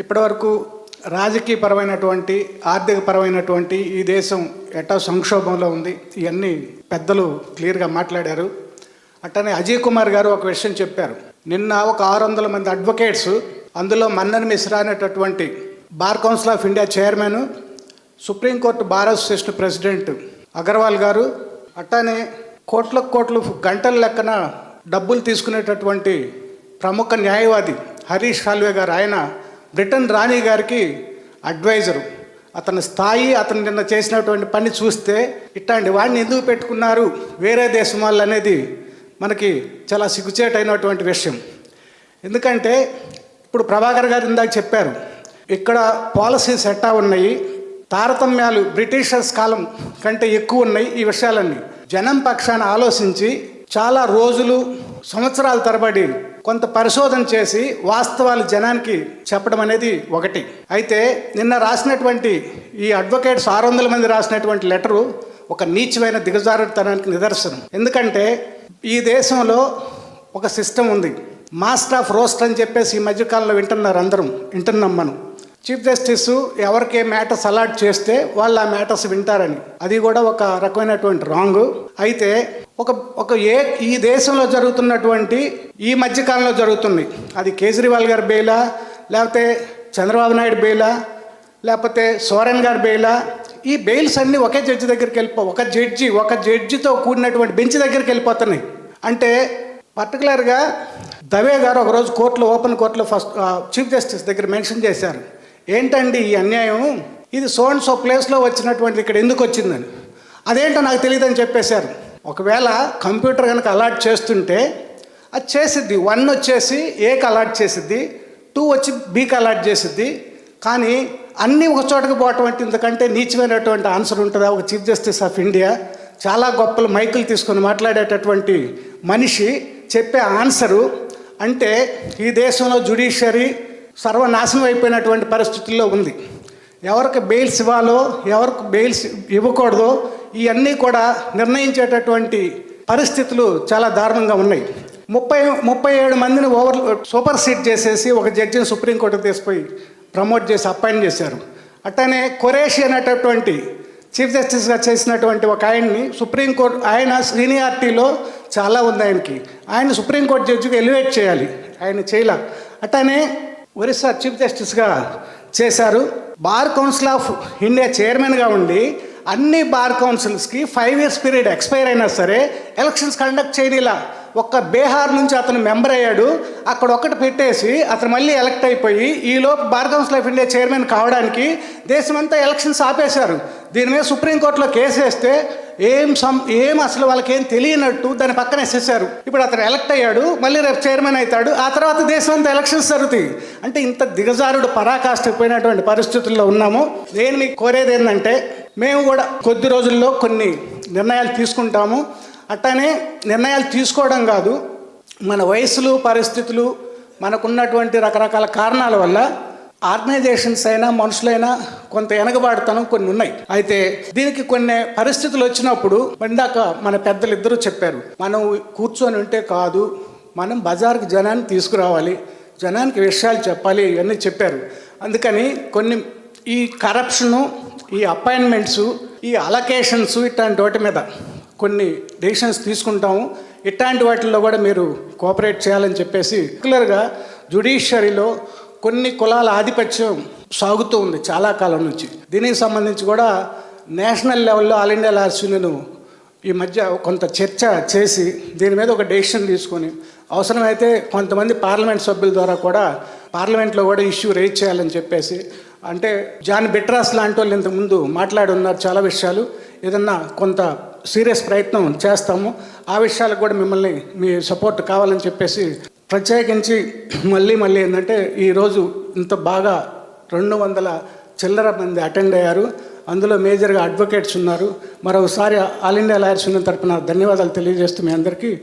ఇప్పటివరకు రాజకీయపరమైనటువంటి ఆర్థికపరమైనటువంటి ఈ దేశం ఎటా సంక్షోభంలో ఉంది. ఇవన్నీ పెద్దలు క్లియర్గా మాట్లాడారు. అట్టనే అజయ్ కుమార్ గారు ఒక విషయం చెప్పారు. నిన్న ఒక ఆరు వందల మంది అడ్వకేట్స్ అందులో మన్నన్ మిశ్రా అనేటటువంటి bar council of India chairman supreme court bar association president Agarwal garu అట్టనే కోట్ల కోట్లు గంటల లెక్కన డబ్బులు తీసుకునేటటువంటి ప్రముఖ న్యాయవాది హరీష్ సాల్వే గారు ఆయన బ్రిటన్ రాణి గారికి అడ్వైజరు. అతని స్థాయి అతను నిన్న చేసినటువంటి పని చూస్తే ఇట్లాంటి వాడిని ఎందుకు పెట్టుకున్నారు? వేరే దేశం వాళ్ళు అనేది మనకి చాలా సిగ్గుచేటైనటువంటి విషయం. ఎందుకంటే ఇప్పుడు ప్రభాకర్ గారు ఇందాక చెప్పారు ఇక్కడ పాలసీస్ ఎట్టా ఉన్నాయి? తారతమ్యాలు బ్రిటిషర్స్ కాలం కంటే ఎక్కువ ఉన్నాయి ఈ విషయాలన్నీ. జనం పక్షాన ఆలోచించి చాలా రోజులు సంవత్సరాల తరబడి కొంత పరిశోధన చేసి వాస్తవాలు జనానికి చెప్పడం అనేది ఒకటి. అయితే నిన్న రాసినటువంటి ఈ అడ్వకేట్స్ ఆరు వందల మంది రాసినటువంటి లెటరు ఒక నీచమైన దిగజారుతనానికి నిదర్శనం. ఎందుకంటే ఈ దేశంలో ఒక సిస్టమ్ ఉంది. మాస్టర్ ఆఫ్ రోస్ట్ అని చెప్పేసి ఈ మధ్యకాలంలో వింటున్నారు అందరం వింటున్నాం మనం. చీఫ్ జస్టిస్ ఎవరికి ఏ మ్యాటర్స్ అలాట్ చేస్తే వాళ్ళు ఆ మ్యాటర్స్ వింటారని. అది కూడా ఒక రకమైనటువంటి రాంగ్. అయితే ఒక ఒక ఏ ఈ దేశంలో జరుగుతున్నటువంటి ఈ మధ్యకాలంలో జరుగుతుంది. అది కేజ్రీవాల్ గారి బెయిలా లేకపోతే చంద్రబాబు నాయుడు బెయిలా లేకపోతే సోరెన్ గారి బెయిలా ఈ బెయిల్స్ అన్నీ ఒకే జడ్జి దగ్గరికి వెళ్ళిపో ఒక జడ్జి ఒక జడ్జితో కూడినటువంటి బెంచ్ దగ్గరికి వెళ్ళిపోతున్నాయి. అంటే పర్టికులర్గా దవే గారు ఒకరోజు కోర్టులో ఓపెన్ కోర్టులో ఫస్ట్ చీఫ్ జస్టిస్ దగ్గర మెన్షన్ చేశారు. ఏంటండి ఈ అన్యాయం ఇది సో అండ్ సో ప్లేస్లో వచ్చినటువంటి ఇక్కడ ఎందుకు వచ్చిందని. అదేంటో నాకు తెలియదని చెప్పేశారు. ఒకవేళ కంప్యూటర్ కనుక అలాట్ చేస్తుంటే అది చేసిద్ది. వన్ వచ్చేసి ఏకి అలాట్ చేసిద్ది టూ వచ్చి బీకి అలాట్ చేసిద్ది. కానీ అన్నీ ఒక చోటకి పోవటం అంటే ఇంతకంటే నీచమైనటువంటి ఆన్సర్ ఉంటుందా? ఒక చీఫ్ జస్టిస్ ఆఫ్ ఇండియా చాలా గొప్పలు మైకులు తీసుకొని మాట్లాడేటటువంటి మనిషి చెప్పే ఆన్సరు అంటే ఈ దేశంలో జుడిషియరీ సర్వనాశనం అయిపోయినటువంటి పరిస్థితుల్లో ఉంది. ఎవరికి బెయిల్స్ ఇవ్వాలో ఎవరికి బెయిల్స్ ఇవ్వకూడదో ఇవన్నీ కూడా నిర్ణయించేటటువంటి పరిస్థితులు చాలా దారుణంగా ఉన్నాయి. ముప్పై ముప్పై ఏడు మందిని ఓవర్ సూపర్ సీట్ చేసేసి ఒక జడ్జిని సుప్రీంకోర్టు తీసుకుపోయి ప్రమోట్ చేసి అపాయింట్ చేశారు. అట్టనే కొరేషి అనేటటువంటి చీఫ్ జస్టిస్గా చేసినటువంటి ఒక ఆయన్ని సుప్రీంకోర్టు ఆయన సీనియారిటీలో చాలా ఉంది ఆయనకి. ఆయన సుప్రీంకోర్టు జడ్జికి ఎలివేట్ చేయాలి. ఆయన చేయలే. అట్టనే ఒరిస్సా చీఫ్ జస్టిస్గా చేశారు. బార్ కౌన్సిల్ ఆఫ్ ఇండియా చైర్మన్గా ఉండి అన్ని బార్ కౌన్సిల్స్కి ఫైవ్ ఇయర్స్ పీరియడ్ ఎక్స్పైర్ అయినా సరే ఎలక్షన్స్ కండక్ట్ చేయనిలా. ఒక్క బీహార్ నుంచి అతను మెంబర్ అయ్యాడు. అక్కడ ఒకటి పెట్టేసి అతను మళ్ళీ ఎలక్ట్ అయిపోయి ఈలోపు bar council of India chairman కావడానికి దేశమంతా ఎలక్షన్స్ ఆపేశారు. దీని మీద సుప్రీంకోర్టులో కేసు వేస్తే ఏం సం ఏం అసలు వాళ్ళకి ఏం తెలియనట్టు దాని పక్కన వేసేసారు ఇప్పుడు అతను ఎలక్ట్ అయ్యాడు మళ్ళీ రేపు చైర్మన్ అవుతాడు ఆ తర్వాత దేశం అంతా ఎలక్షన్స్ జరుగుతాయి. అంటే ఇంత దిగజారుడు పరాకాష్ఠపోయినటువంటి పరిస్థితుల్లో ఉన్నాము. నేను మీకు కోరేది ఏంటంటే మేము కూడా కొద్ది రోజుల్లో కొన్ని నిర్ణయాలు తీసుకుంటాము. అట్టనే నిర్ణయాలు తీసుకోవడం కాదు మన వయసులు పరిస్థితులు మనకున్నటువంటి రకరకాల కారణాల వల్ల ఆర్గనైజేషన్స్ అయినా మనుషులైనా కొంత వెనకబాటుతనం కొన్ని ఉన్నాయి. అయితే దీనికి కొన్ని పరిస్థితులు వచ్చినప్పుడు ఇందాక మన పెద్దలు ఇద్దరూ చెప్పారు మనం కూర్చొని ఉంటే కాదు మనం బజార్కి జనాన్ని తీసుకురావాలి జనానికి విషయాలు చెప్పాలి ఇవన్నీ చెప్పారు. అందుకని కొన్ని ఈ కరప్షను ఈ అపాయింట్మెంట్స్ ఈ అలకేషన్స్ ఇట్లాంటి వాటి మీద కొన్ని డెసిషన్స్ తీసుకుంటాము. ఇట్లాంటి వాటిల్లో కూడా మీరు కోఆపరేట్ చేయాలని చెప్పేసి పర్టికులర్గా జుడిషియరీలో కొన్ని కులాల ఆధిపత్యం సాగుతూ ఉంది చాలా కాలం నుంచి. దీనికి సంబంధించి కూడా నేషనల్ లెవెల్లో ఆల్ ఇండియా లాయర్స్ యూనియన్ ఈ మధ్య కొంత చర్చ చేసి దీని మీద ఒక డెసిషన్ తీసుకొని అవసరమైతే కొంతమంది పార్లమెంట్ సభ్యుల ద్వారా కూడా పార్లమెంట్లో కూడా ఇష్యూ రేజ్ చేయాలని చెప్పేసి అంటే జాన్ బిట్రాస్ లాంటి వాళ్ళు ఇంతకుముందు మాట్లాడి ఉన్నారు చాలా విషయాలు. ఏదన్నా కొంత సీరియస్ ప్రయత్నం చేస్తాము. ఆ విషయాలకు కూడా మిమ్మల్ని మీ సపోర్ట్ కావాలని చెప్పేసి ప్రత్యేకించి మళ్ళీ మళ్ళీ ఏంటంటే ఈరోజు ఇంత బాగా రెండు వందల చిల్లర మంది అటెండ్ అయ్యారు. అందులో మేజర్గా అడ్వకేట్స్ ఉన్నారు. మరోసారి ఆల్ ఇండియా లాయర్స్ ఉన్న తరపున ధన్యవాదాలు తెలియజేస్తూ మీ అందరికీ